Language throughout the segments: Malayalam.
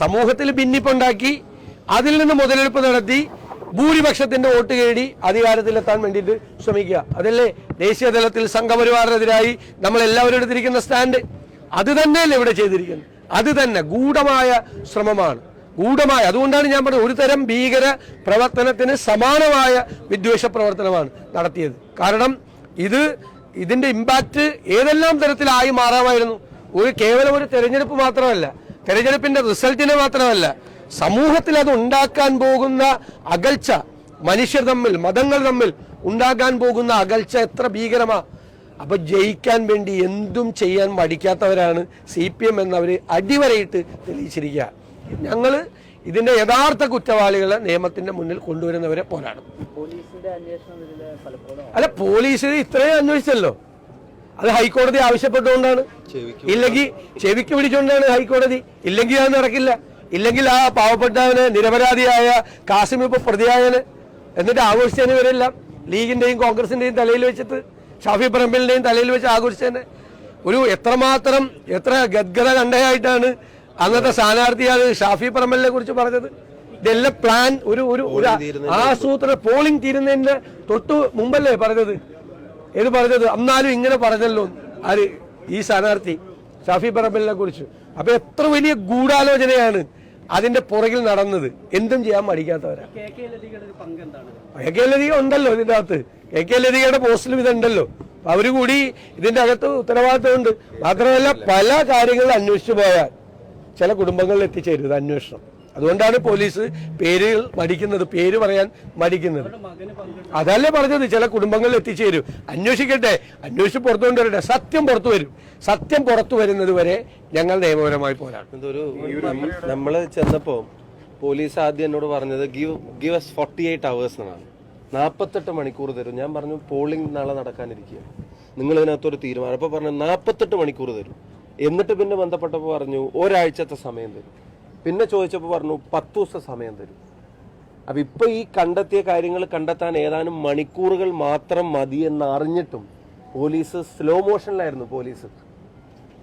സമൂഹത്തിൽ ഭിന്നിപ്പുണ്ടാക്കി അതിൽ നിന്ന് മുതലെടുപ്പ് നടത്തി ഭൂരിപക്ഷത്തിന്റെ വോട്ട് കേടി അധികാരത്തിലെത്താൻ വേണ്ടിയിട്ട് ശ്രമിക്കുക. അതല്ലേ? ദേശീയ തലത്തിൽ സംഘപരിവാറിനെതിരായി നമ്മൾ എല്ലാവരും എടുത്തിരിക്കുന്ന സ്റ്റാൻഡ്. അത് തന്നെയല്ലേ ഇവിടെ ചെയ്തിരിക്കുന്നത്. അത് തന്നെ ഗൂഢമായ ശ്രമമാണ്. ഗൂഢമായ അതുകൊണ്ടാണ് ഞാൻ പറഞ്ഞത് ഒരു തരം ഭീകര പ്രവർത്തനത്തിന് സമാനമായ വിദ്വേഷ പ്രവർത്തനമാണ് നടത്തിയത്. കാരണം ഇത് ഇതിന്റെ ഇമ്പാക്റ്റ് ഏതെല്ലാം തരത്തിലായി മാറാമായിരുന്നു? ഒരു കേവലം ഒരു തെരഞ്ഞെടുപ്പ് മാത്രമല്ല തെരഞ്ഞെടുപ്പിന്റെ റിസൾട്ടിനെ മാത്രമല്ല സമൂഹത്തിൽ അത് ഉണ്ടാക്കാൻ പോകുന്ന അകൽച്ച മനുഷ്യർ തമ്മിൽ മതങ്ങൾ തമ്മിൽ ഉണ്ടാകാൻ പോകുന്ന അകൽച്ച എത്ര ഭീകരമാ. അപ്പൊ ജയിക്കാൻ വേണ്ടി എന്തും ചെയ്യാൻ മടിക്കാത്തവരാണ് സി പി എം എന്നവർ അടിവരയിട്ട് തെളിയിച്ചിരിക്കുക. ഞങ്ങൾ ഇതിന്റെ യഥാർത്ഥ കുറ്റവാളികളെ നിയമത്തിന്റെ മുന്നിൽ കൊണ്ടുവരുന്നവരെ പോലാണ്. അല്ല പോലീസ് ഇത്രയും അന്വേഷിച്ചല്ലോ. അത് ഹൈക്കോടതി ആവശ്യപ്പെട്ടുകൊണ്ടാണ് ഇല്ലെങ്കിൽ ചെവിക്ക് പിടിച്ചുകൊണ്ടാണ് ഹൈക്കോടതി. ഇല്ലെങ്കിൽ അത് നടക്കില്ല. ഇല്ലെങ്കിൽ ആ പാവപ്പെട്ടവന് നിരപരാധിയായ കാസിം ഇപ്പൊ പ്രതിയായന് എന്നിട്ട് ആഘോഷിച്ചതിന് ഇവരെല്ലാം ലീഗിന്റെയും കോൺഗ്രസിന്റെയും തലയിൽ വെച്ചിട്ട് ഷാഫി പറമ്പിലിന്റെയും തലയിൽ വെച്ച് ആഘോഷിച്ചതിന്. ഒരു എത്രമാത്രം എത്ര ഗദ്ഗത കണ്ടയായിട്ടാണ് അന്നത്തെ സ്ഥാനാർത്ഥിയാണ് ഷാഫി പറമ്പലിനെ കുറിച്ച് പറഞ്ഞത്. ഇതെല്ലാം പ്ലാൻ ഒരു ഒരു ഒരു ആസൂത്രണ പോളിംഗ് തീരുന്നതിന്റെ തൊട്ട് മുമ്പല്ലേ പറഞ്ഞത്? ഏത് പറഞ്ഞത്? എന്നാലും ഇങ്ങനെ പറഞ്ഞല്ലോ. ആര്? ഈ സ്ഥാനാർത്ഥി ഷാഫി പറമ്പലിനെ കുറിച്ച്. അപ്പൊ എത്ര വലിയ ഗൂഢാലോചനയാണ് അതിന്റെ പുറകിൽ നടന്നത്. എന്തും ചെയ്യാൻ മടിക്കാത്തവരാ. കെ കെ ലതിക ഉണ്ടല്ലോ ഇതിന്റെ അകത്ത്. കെ കെ ലതികയുടെ പോസ്റ്റിലും ഇതുണ്ടല്ലോ. അവർ കൂടി ഇതിന്റെ അകത്ത് ഉത്തരവാദിത്തമുണ്ട്. മാത്രമല്ല പല കാര്യങ്ങളും അന്വേഷിച്ചു പോയാൽ ചില കുടുംബങ്ങളിൽ എത്തിച്ചേരും അന്വേഷണം. അതുകൊണ്ടാണ് പോലീസ് പേരുകൾ മടിക്കുന്നത് പേര് പറയാൻ മടിക്കുന്നത്. അതല്ലേ പറഞ്ഞത്? ചില കുടുംബങ്ങളിൽ എത്തിച്ചേരും അന്വേഷിക്കട്ടെ. അന്വേഷിച്ച് പുറത്തു കൊണ്ടുവരട്ടെ. സത്യം പുറത്തു വരും. സത്യം പുറത്തു വരുന്നത് വരെ ഞങ്ങൾ നിയമപരമായി പോരാടും. നമ്മൾ ചെന്നപ്പോ പോലീസ് ആദ്യം എന്നോട് പറഞ്ഞത് give give us forty eight hours എന്നാണ്. നാൽപ്പത്തെട്ട് മണിക്കൂർ തരും. ഞാൻ പറഞ്ഞു പോളിംഗ് നാളെ നടക്കാനിരിക്കുക നിങ്ങൾ ഇതിനകത്തൊരു തീരുമാനം. അപ്പോൾ പറഞ്ഞു നാൽപ്പത്തെട്ട് മണിക്കൂർ തരും. എന്നിട്ട് പിന്നെ ബന്ധപ്പെട്ടപ്പോൾ പറഞ്ഞു ഒരാഴ്ചത്തെ സമയം തരും. പിന്നെ ചോദിച്ചപ്പോൾ പറഞ്ഞു പത്ത് ദിവസം സമയം തരും. അപ്പം ഇപ്പം ഈ കണ്ടെത്തിയ കാര്യങ്ങൾ കണ്ടെത്താൻ ഏതാനും മണിക്കൂറുകൾ മാത്രം മതി എന്ന് അറിഞ്ഞിട്ടും പോലീസ് സ്ലോ മോഷനിലായിരുന്നു പോലീസ്.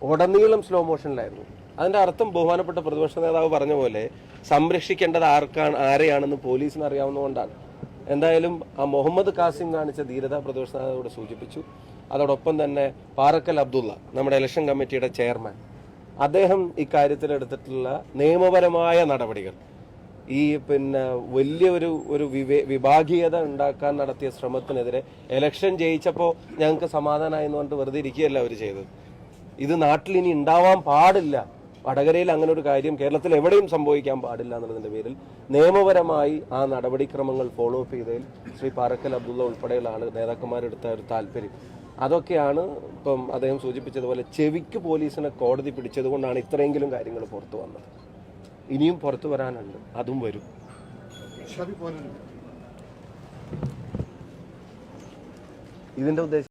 ഉടനീളം സ്ലോ മോഷനിലായിരുന്നു അതിന്റെ അർത്ഥം ബഹുമാനപ്പെട്ട പ്രതിപക്ഷ നേതാവ് പറഞ്ഞ പോലെ സംരക്ഷിക്കേണ്ടത് ആർക്കാണ് ആരെയാണെന്ന് പോലീസിന് അറിയാവുന്നതുകൊണ്ടാണ്. എന്തായാലും ആ മുഹമ്മദ് കാസിം കാണിച്ച ധീരത പ്രതിപക്ഷ നേതാവോട് സൂചിപ്പിച്ചു. അതോടൊപ്പം തന്നെ പാറക്കൽ അബ്ദുള്ള നമ്മുടെ ഇലക്ഷൻ കമ്മിറ്റിയുടെ ചെയർമാൻ. അദ്ദേഹം ഇക്കാര്യത്തിൽ എടുത്തിട്ടുള്ള നിയമപരമായ നടപടികൾ. ഈ പിന്നെ വലിയ ഒരു ഒരു വിവേ വിഭാഗീയത ഉണ്ടാക്കാൻ നടത്തിയ ശ്രമത്തിനെതിരെ ഇലക്ഷൻ ജയിച്ചപ്പോൾ ഞങ്ങൾക്ക് സമാധാനമായി എന്ന് പറഞ്ഞിട്ട് വെറുതെ ഇരിക്കുകയല്ല അവർ ചെയ്തത്. ഇത് നാട്ടിൽ ഇനി ഉണ്ടാവാൻ പാടില്ല. വടകരയിൽ അങ്ങനെ ഒരു കാര്യം കേരളത്തിൽ എവിടെയും സംഭവിക്കാൻ പാടില്ല എന്നുള്ളതിന്റെ പേരിൽ നിയമപരമായി ആ നടപടിക്രമങ്ങൾ ഫോളോ അപ്പ് ചെയ്തതിൽ ശ്രീ പാറക്കൽ അബ്ദുള്ള ഉൾപ്പെടെയുള്ള ആൾ നേതാക്കന്മാരെടുത്ത ഒരു താല്പര്യം. അതൊക്കെയാണ് ഇപ്പം അദ്ദേഹം സൂചിപ്പിച്ചതുപോലെ ചെവിക്ക് പോലീസിനെ കോടതി പിടിച്ചത് കൊണ്ടാണ് ഇത്രയെങ്കിലും കാര്യങ്ങൾ പുറത്തു വന്നത്. ഇനിയും പുറത്തു വരാനുണ്ട്. അതും വരും. ഇതിന്റെ ഉദ്ദേശം